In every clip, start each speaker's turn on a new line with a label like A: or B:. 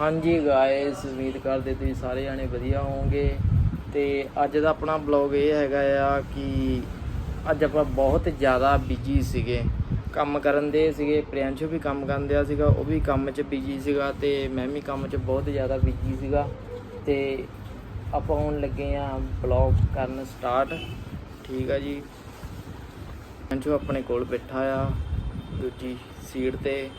A: ਹਾਂਜੀ ਗਾਇਸ ਉਮੀਦ ਕਰਦੇ ਤੁਸੀਂ ਸਾਰੇ ਜਾਣੇ ਵਧੀਆ ਹੋਵੋਗੇ। ਤੇ ਅੱਜ ਦਾ ਆਪਣਾ ਬਲੌਗ ਇਹ ਹੈਗਾ ਆ ਕਿ ਅੱਜ ਆਪਾਂ ਬਹੁਤ ਜ਼ਿਆਦਾ ਬਿਜ਼ੀ ਸੀਗੇ। ਕੰਮ ਕਰਨ ਦੇ ਸੀਗੇ, ਪ੍ਰਿਆੰਸ਼ੂ ਵੀ ਕੰਮ ਕਰਦਿਆ ਸੀਗਾ, ਉਹ ਵੀ ਕੰਮ 'ਚ ਬਿਜ਼ੀ ਸੀਗਾ ਤੇ ਮੈਂ ਵੀ ਕੰਮ 'ਚ ਬਹੁਤ ਜ਼ਿਆਦਾ ਬਿਜ਼ੀ ਸੀਗਾ। ਤੇ ਆਪਾਂ ਹੁਣ ਲੱਗੇ ਆ ਬਲੌਗ ਕਰਨ ਸਟਾਰਟ ਠੀਕ ਆ ਜੀ। ਪ੍ਰਿਆੰਸ਼ੂ ਆਪਣੇ ਕੋਲ ਬੈਠਾ ਆ, ਦੂਜੀ ਸੀਟ ਤੇ।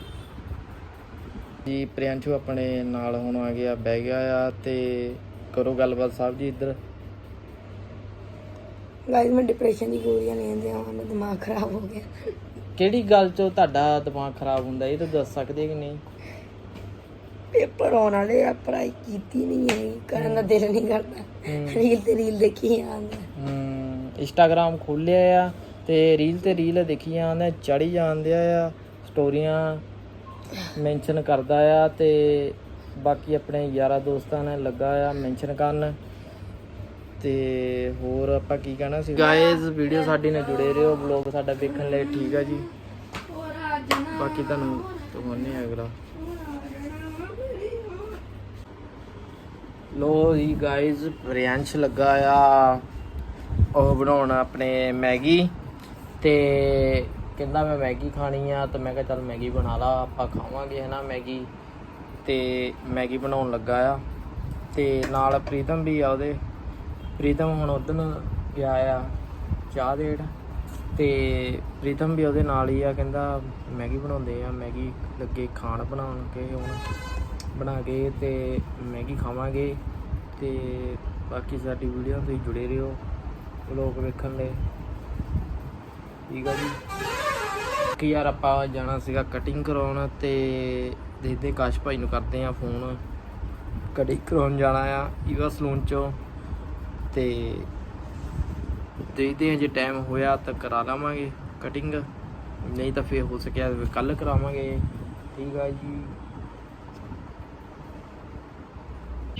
A: ਜੀ ਪ੍ਰਿਆੰਸ਼ੂ ਆਪਣੇ ਨਾਲ ਹੁਣ ਆ ਗਿਆ ਬਹਿ ਗਿਆ ਆ ਤੇ ਕਰੋ ਗੱਲਬਾਤ ਸਾਹਿਬ ਜੀ ਇੱਧਰ।
B: ਗਾਇਸ ਮੈਂ ਡਿਪਰੈਸ਼ਨ ਦੀ ਗੋਲੀਆਂ ਲੈਂਦੇ ਆ ਮੇਰਾ ਦਿਮਾਗ ਖਰਾਬ ਹੋ ਗਿਆ।
A: ਕਿਹੜੀ ਗੱਲ ਤੋਂ ਤੁਹਾਡਾ ਦਿਮਾਗ ਖਰਾਬ ਹੁੰਦਾ ਇਹ ਤਾਂ ਦੱਸ ਸਕਦੇ ਕਿ ਨਹੀਂ?
B: ਪੇਪਰ ਆਉਣ ਵਾਲੇ ਆ ਪੜ੍ਹਾਈ ਕੀਤੀ ਨਹੀਂ ਹੈ ਕਰਨ ਦਾ ਦਿਲ ਨਹੀਂ ਕਰਦਾ। ਰੀਲ ਤੇ ਰੀਲ ਦੇਖੀ ਆਂਦਾ
A: ਹਮ ਇੰਸਟਾਗ੍ਰਾਮ ਖੋਲਿਆ ਆ ਤੇ ਰੀਲ ਤੇ ਰੀਲ ਦੇਖੀ ਜਾਂਦੇ ਚੜੀ ਜਾਂਦੇ ਆ ਸਟੋਰੀਆਂ ਮੈਂਸ਼ਨ ਕਰਦਾ ਆ ਤੇ ਬਾਕੀ ਆਪਣੇ ਯਾਰਾ ਦੋਸਤਾਂ ਨੇ ਲੱਗਾ ਆ ਮੈਂਸ਼ਨ ਕਰਨ। ਤੇ ਹੋਰ ਆਪਾਂ ਕੀ ਕਹਿਣਾ ਸੀ? ਗਾਇਜ਼ ਵੀਡੀਓ ਸਾਡੀ ਨਾਲ ਜੁੜੇ ਰਹੋ। ਬਲੌਗ ਸਾਡਾ ਦੇਖਣ ਲਈ ਠੀਕ ਆ ਜੀ। ਬਾਕੀ ਤੁਹਾਨੂੰ ਤੁਹਾਨੂੰ ਅਗਲਾ। ਲੋ ਜੀ ਗਾਇਜ਼ ਪ੍ਰਿਆੰਸ਼ ਲੱਗਾ ਆ। ਉਹ ਬਣਾਉਣ ਆਪਣੇ ਮੈਗੀ। ਤੇ ਕਹਿੰਦਾ ਮੈਂ ਮੈਗੀ ਖਾਣੀ ਆ ਤਾਂ ਮੈਂ ਕਿਹਾ ਚੱਲ ਮੈਗੀ ਬਣਾ ਲਾ, ਆਪਾਂ ਖਾਵਾਂਗੇ ਹਨਾ ਮੈਗੀ। ਤੇ ਮੈਗੀ ਬਣਾਉਣ ਲੱਗਾ ਆ। ਤੇ ਨਾਲ ਪ੍ਰੀਤਮ ਵੀ ਆ ਉਹਦੇ। ਪ੍ਰੀਤਮ ਹੁਣ ਉਧਰ ਗਿਆ ਆ, ਚਾਹ ਦੇਣ। ਤੇ ਪ੍ਰੀਤਮ ਵੀ ਉਹਦੇ ਨਾਲ ਹੀ ਆ, ਕਹਿੰਦਾ ਮੈਗੀ ਬਣਾਉਂਦੇ ਆ, ਮੈਗੀ ਲੱਗੇ ਖਾਣ ਬਣਾਉਣ ਕੇ ਹੁਣ ਬਣਾ ਕੇ ਤੇ ਮੈਗੀ ਖਾਵਾਂਗੇ। ਤੇ ਬਾਕੀ ਸਾਡੀ ਵੀਡੀਓ ਤੁਸੀਂ ਜੁੜੇ ਰਹੋ ਲੋਕ ਵੇਖਣ ਲਈ। ਠੀਕ ਆ ਜੀ। ਕਿ ਯਾਰ ਆਪਾਂ ਜਾਣਾ ਸੀਗਾ ਕਟਿੰਗ ਕਰਾਉਣ ਤੇ ਦੇਖਦੇ ਕਾਸ਼ ਭਾਈ ਨੂੰ ਕਰਦੇ ਆ ਫੋਨ ਕਟਿੰਗ ਕਰਾਉਣ ਜਾਣਾ ਆ ਈਵਾ ਸਲੂਨ ਚੋਂ ਤੇ ਦੇਖਦੇ ਆ ਜੇ ਟਾਈਮ ਹੋਇਆ ਤਾਂ ਕਰਾ ਲਵਾਂਗੇ ਕਟਿੰਗ ਨਹੀਂ ਤਾਂ ਫੇਰ ਹੋ ਸਕਿਆ ਕੱਲ ਕਰਾਵਾਂਗੇ। ਠੀਕ ਆ ਜੀ।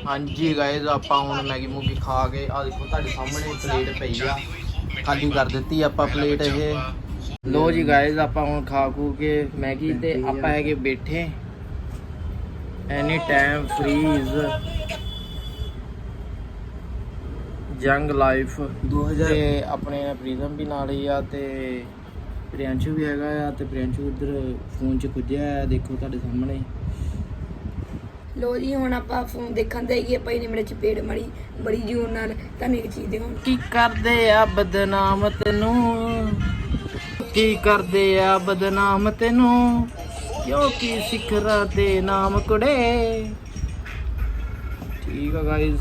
A: ਹਾਂਜੀ ਗਾਇਜ਼ ਆਪਾਂ ਹੁਣ ਮੈਗੀ ਮੂਗੀ ਖਾ ਕੇ ਆ ਦੇਖੋ ਤੁਹਾਡੇ ਸਾਹਮਣੇ ਪਲੇਟ ਪਈ ਆ। ਖਾਲੀ ਕਰ ਦਿੱਤੀ ਆਪਾਂ ਪਲੇਟ ਇਹ। ਲੋ ਜੀ ਗਾਇਜ਼ ਆਪਾਂ ਹੁਣ ਖਾ ਖੂ ਕੇ ਮੈਗੀ ਤੇ ਆਪਾਂ ਹੈਗੇ ਬੈਠੇ। ਐਨੀ ਟਾਈਮ ਫਰੀਜ਼ ਜੰਗ ਲਾਈਫ 2000 ਤੇ ਆਪਣੇ ਪ੍ਰੀਤਮ ਵੀ ਨਾਲ ਹੀ ਆ ਤੇ ਪ੍ਰਿਆੰਸ਼ੂ ਵੀ ਹੈਗਾ ਆ ਤੇ ਪ੍ਰਿਆੰਸ਼ੂ ਇੱਧਰ ਫੋਨ 'ਚ ਖੁੱਜਿਆ ਆ ਦੇਖੋ ਤੁਹਾਡੇ ਸਾਹਮਣੇ।
B: ਲੋ ਜੀ ਹੁਣ ਆਪਾਂ ਫੋਨ ਦੇਖਣ ਤੇ ਗਏ ਭਾਈ ਨੇ ਮੇਰੇ ਚਪੇੜ ਮੜੀ ਬੜੀ ਜੋਰ ਨਾਲ ਤੁਹਾਨੂੰ ਇੱਕ ਚੀਜ਼ ਦਿਖਾਉਂ
A: ਕੀ ਕਰਦੇ ਆ ਬਦਨਾਮ ਤੈਨੂੰ ਕੀ ਕਰਦੇ ਆ ਬਦਨਾਮ ਤੈਨੂੰ? ਕਿਉਂ ਕੀ ਸਿਖਰਾ ਦੇ ਨਾਮ ਕੁੜੇ? ਠੀਕ ਆ ਗਾਇਸ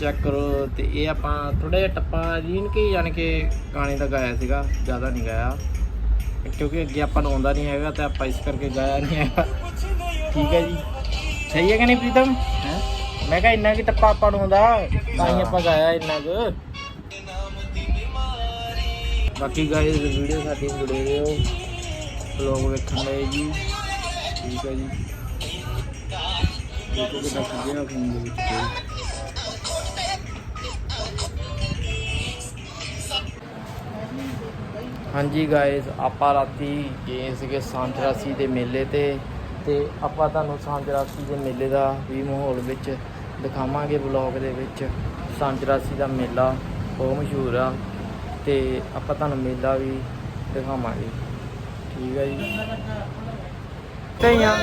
A: ਚੈੱਕ ਕਰੋ ਤੇ ਇਹ ਆਪਾਂ ਥੋੜਾ ਜਿਹਾ ਟੱਪਾ ਜੀਨ ਕੇ ਜਾਣ ਕੇ ਗਾਣੇ ਦਾ ਗਾਇਆ ਸੀਗਾ ਜ਼ਿਆਦਾ ਨਹੀਂ ਗਾਇਆ। ਕਿਉਂਕਿ ਅੱਗੇ ਆਪਾਂ ਨੂੰ ਆਉਂਦਾ ਨਹੀਂ ਹੈਗਾ ਤੇ ਆਪਾਂ ਇਸ ਕਰਕੇ ਗਾਇਆ ਨਹੀਂ ਹੈਗਾ। ਠੀਕ ਹੈ ਜੀ। ਸਹੀ ਹੈ ਕਿ ਨਹੀਂ ਪ੍ਰੀਤਮ? ਮੈਂ ਕਿਹਾ ਇੰਨਾ ਕੀ ਟੱਪਾ ਆਪਾਂ ਨੂੰ ਆਉਂਦਾ ਤਾਂ ਹੀ ਆਪਾਂ ਗਾਇਆ ਇੰਨਾ ਕੁ। ਬਾਕੀ ਗਾਇਸ ਵੀਡੀਓ ਸਾਡੀ ਜੁੜੇ ਰਹੋ। ਬਲੌਗ ਵੇਖਣ ਲਈ ਜੀ। ਠੀਕ ਹੈ ਜੀ। ਦੇਖੋ ਕਿੰਨਾ ਖੁੱਲਿਆ ਫੋਨ ਦੇ ਵਿੱਚ। ਹਾਂਜੀ ਗਾਇਸ ਆਪਾਂ ਰਾਤੀ ਗਏ ਸੀਗੇ ਸਾਂਝਰਾਸੀ ਦੇ ਮੇਲੇ ਤੇ ਤੇ ਆਪਾਂ ਤੁਹਾਨੂੰ ਸਾਂਝਰਾਸੀ ਦੇ ਮੇਲੇ ਦਾ ਵੀ ਮਾਹੌਲ ਵਿੱਚ ਦਿਖਾਵਾਂਗੇ ਵਲੌਗ ਦੇ ਵਿੱਚ। ਸਾਂਝਰਾਸੀ ਦਾ ਮੇਲਾ ਬਹੁਤ ਮਸ਼ਹੂਰ ਆ। ਤੇ ਆਪਾਂ ਤੁਹਾਨੂੰ ਮੇਲਾ ਵੀ ਦਿਖਾਵਾਂਗੇ। ਠੀਕ ਹੈ ਜੀ। ਤੇ ਆ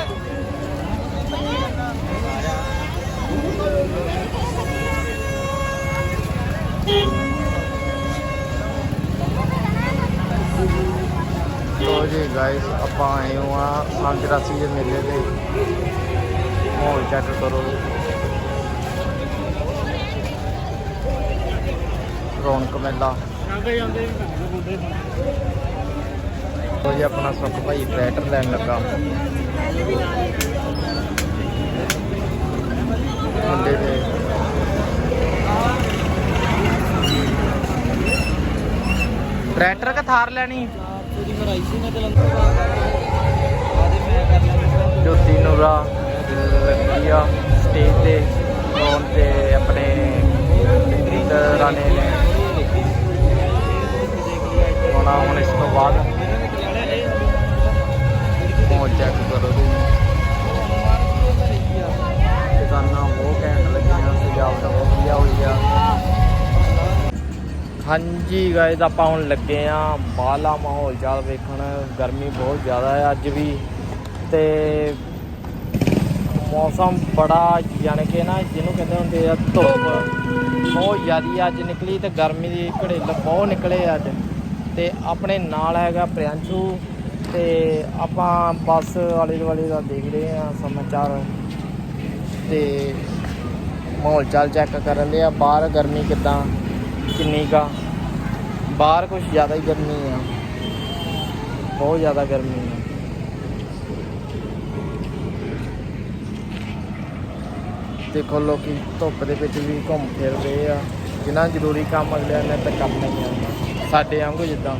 A: ਲੋ ਜੀ ਗਾਇਸ ਆਪਾਂ ਆਏ ਹੋ ਆ ਸਾਂਝਰਾਸੀ ਦੇ ਮੇਲੇ ਤੇ। ਮਾਹੌਲ ਚੈੱਕ ਕਰੋ। ਰੌਣਕ ਮੇਲਾ। ਲੋ ਜੀ, ਆਪਣਾ ਸੁੱਖ ਭਾਈ ਟਰੈਕਟਰ ਲੈਣ ਲੱਗਾ। ਮੁੰਡੇ ਦੇ। ਟਰੈਕਟਰ ਕਿ ਥਾਰ ਲੈਣੀ? ਜੋਤੀ ਨੂਰਾ ਲੱਗਿਆ ਸਟੇਜ ਤੇ ਗਾਉਣ ਤੇ ਆਪਣੇ ਗੀਤ ਰਾਣੇ ਨੇ। ਹੋਣਾ ਹੁਣ ਇਸ ਤੋਂ ਬਾਅਦ। ਮੋਲ ਚੈੱਕ ਕਰੋ ਤੁਸੀਂ। ਦੁਕਾਨਾਂ ਬਹੁਤ ਘੈਂਟ ਲੱਗੀਆਂ, ਸਜਾਵਟ ਬਹੁਤ ਵਧੀਆ ਹੋਈ ਆ। ਹਾਂਜੀ ਗਾਇਜ਼ ਆਪਾਂ ਹੁਣ ਲੱਗੇ ਆ ਬਾਲਾ ਮਾਹੌਲ ਚਾਲ ਵੇਖਣ। ਗਰਮੀ ਬਹੁਤ ਜ਼ਿਆਦਾ ਹੈ ਅੱਜ ਵੀ। ਤੇ ਮੌਸਮ ਬੜਾ ਯਾਨੀ ਕਿ ਨਾ, ਜਿਹਨੂੰ ਕਹਿੰਦੇ ਹੁੰਦੇ ਆ ਧੁੱਪ। ਬਹੁਤ ਜ਼ਿਆਦੀ ਅੱਜ ਨਿਕਲੀ ਤੇ ਗਰਮੀ ਦੀ ਘੜੇਲ ਬਹੁਤ ਨਿਕਲੇ ਅੱਜ। ਤੇ ਆਪਣੇ ਨਾਲ ਹੈਗਾ ਪ੍ਰਿਆੰਸ਼ੂ ਤੇ ਆਪਾਂ ਬੱਸ ਆਲੇ ਦੁਆਲੇ ਦਾ ਦੇਖ ਰਹੇ ਆ ਸਮਾਚਾਰ ਤੇ ਮਾਹੌਲ ਚਾਲ ਚੈੱਕ ਕਰਨ ਦੇ ਆ। ਬਾਹਰ ਗਰਮੀ ਕਿਦਾਂ? ਕਿੰਨੀ ਕਾ ਬਾਹਰ ਕੁਝ ਜ਼ਿਆਦਾ ਹੀ ਗਰਮੀ ਆ। ਬਹੁਤ ਜ਼ਿਆਦਾ ਗਰਮੀ ਆ। ਦੇਖੋ ਲੋਕੀ ਧੁੱਪ ਦੇ ਵਿੱਚ ਵੀ ਘੁੰਮ ਫਿਰ ਰਹੇ ਆ। ਜਿਨ੍ਹਾਂ ਜ਼ਰੂਰੀ ਕੰਮ ਅਗਲਿਆਂ ਨੇ ਤਾਂ ਕਰਨਾ ਹੀ ਆ ਸਾਡੇ ਵਾਂਗੂ ਜਿੱਦਾਂ।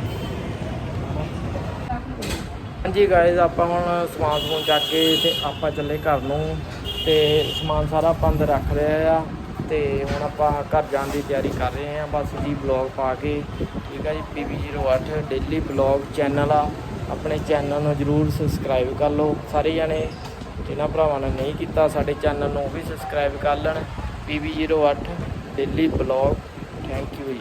A: ਹਾਂਜੀ ਗਾਇਜ਼ ਆਪਾਂ ਹੁਣ ਸਮਾਨ ਸਮੂਨ ਚੱਕ ਕੇ ਤੇ ਆਪਾਂ ਚੱਲੇ ਘਰ ਨੂੰ ਤੇ ਸਮਾਨ ਸਾਰਾ ਆਪਾਂ ਅੰਦਰ ਰੱਖ ਲਿਆ ਆ ਤੇ ਹੁਣ ਆਪਾਂ ਘਰ ਜਾਣ ਦੀ ਤਿਆਰੀ ਕਰ ਰਹੇ ਆ। ਬਸ ਜੀ ਬਲੌਗ ਪਾ ਕੇ, ਠੀਕ ਆ ਜੀ? PB08 ਡੇਲੀ ਬਲੌਗ ਚੈਨਲ ਆ। ਆਪਣੇ ਚੈਨਲ ਨੂੰ ਜਰੂਰ ਸਬਸਕ੍ਰਾਈਬ ਕਰ ਲਓ। ਸਾਰੇ ਜਣੇ ਜਿਨ੍ਹਾਂ ਭਰਾਵਾਂ ਨੇ ਨਹੀਂ ਕੀਤਾ ਸਾਡੇ ਚੈਨਲ ਨੂੰ ਉਹ ਵੀ ਸਬਸਕ੍ਰਾਈਬ ਕਰ ਲੈਣ। PB08 daily blog thank you ਜੀ।